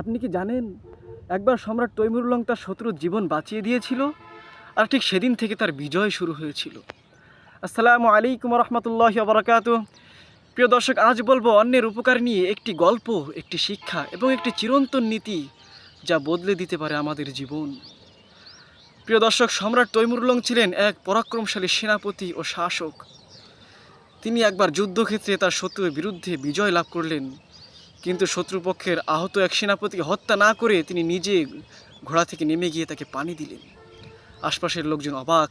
আপনি কি জানেন, একবার সম্রাট তৈমুরুলং তার শত্রুর জীবন বাঁচিয়ে দিয়েছিল আর ঠিক সেদিন থেকে তার বিজয় শুরু হয়েছিল। আসসালামু আলাইকুম রহমতুল্লাহ বারাকাত প্রিয় দর্শক, আজ বলব অন্যের উপকার নিয়ে একটি গল্প, একটি শিক্ষা এবং একটি চিরন্তন নীতি যা বদলে দিতে পারে আমাদের জীবন। প্রিয় দর্শক, সম্রাট তৈমুরুলং ছিলেন এক পরাক্রমশালী সেনাপতি ও শাসক। তিনি একবার যুদ্ধক্ষেত্রে তার শত্রুর বিরুদ্ধে বিজয় লাভ করলেন। কিন্তু শত্রুপক্ষের আহত এক সেনাপতিকে হত্যা না করে তিনি নিজে ঘোড়া থেকে নেমে গিয়ে তাকে পানি দিলেন। আশপাশের লোকজন অবাক।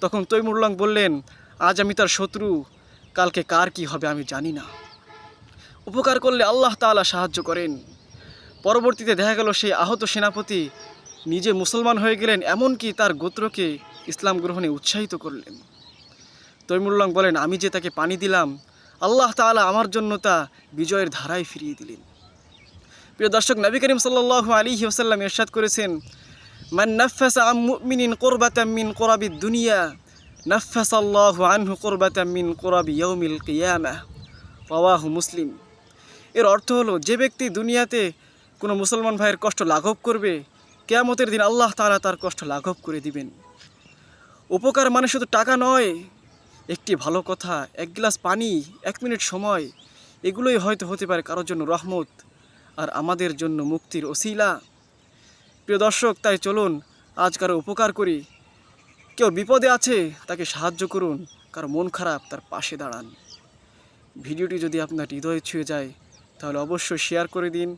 তখন তৈমুরলং বললেন, আজ আমি তার শত্রু, কালকে কার কি হবে আমি জানি না। উপকার করলে আল্লাহ তাআলা সাহায্য করেন। পরবর্তীতে দেখা গেল সেই আহত সেনাপতি নিজে মুসলমান হয়ে গেলেন, এমনকি তার গোত্রকে ইসলাম গ্রহণে উৎসাহিত করলেন। তৈমুরলং বলেন, আমি যে তাকে পানি দিলাম আল্লাহ তাআলা আমার জন্য তা বিজয়ের ধারায় ফিরিয়ে দিলেন। প্রিয় দর্শক, নবী করিম সাল্লাল্লাহু আলাইহি ওয়াসাল্লাম ইরশাদ করেছেন, মান নাফাসা আম মুমিনিন কুরবাতাম মিন কুরাবিদ দুনিয়া নাফাসা আল্লাহু আনহু কুরবাতাম মিন কুরাবি ইয়াউমিল কিয়ামাহ রাওয়াহু মুসলিম। এর অর্থ হলো, যে ব্যক্তি দুনিয়াতে কোনো মুসলমান ভাইয়ের কষ্ট লাঘব করবে, কেয়ামতের দিন আল্লাহ তাআলা তার কষ্ট লাঘব করে দিবেন। উপকার মানে শুধু টাকা নয় একটি ভালো কথা, এক গ্লাস পানি, এক মিনিট সময়, এগুলোই হয়তো হতে পারে কারোর জন্য রহমত আর আমাদের জন্য মুক্তির ওসিলা। প্রিয় দর্শক, তাই চলুন, আজ কারও উপকার করি। কেউ বিপদে আছে, তাকে সাহায্য করুন, কারও মন খারাপ, তার পাশে দাঁড়ান। ভিডিওটি যদি আপনার হৃদয়ে ছুঁয়ে যায়, তাহলে অবশ্যই শেয়ার করে দিন,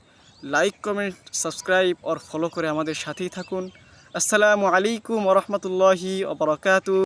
লাইক, কমেন্ট, সাবস্ক্রাইব আর ফলো করে আমাদের সাথেই থাকুন। আসসালামু আলাইকুম রহমতুল্লাহি অবরকাতু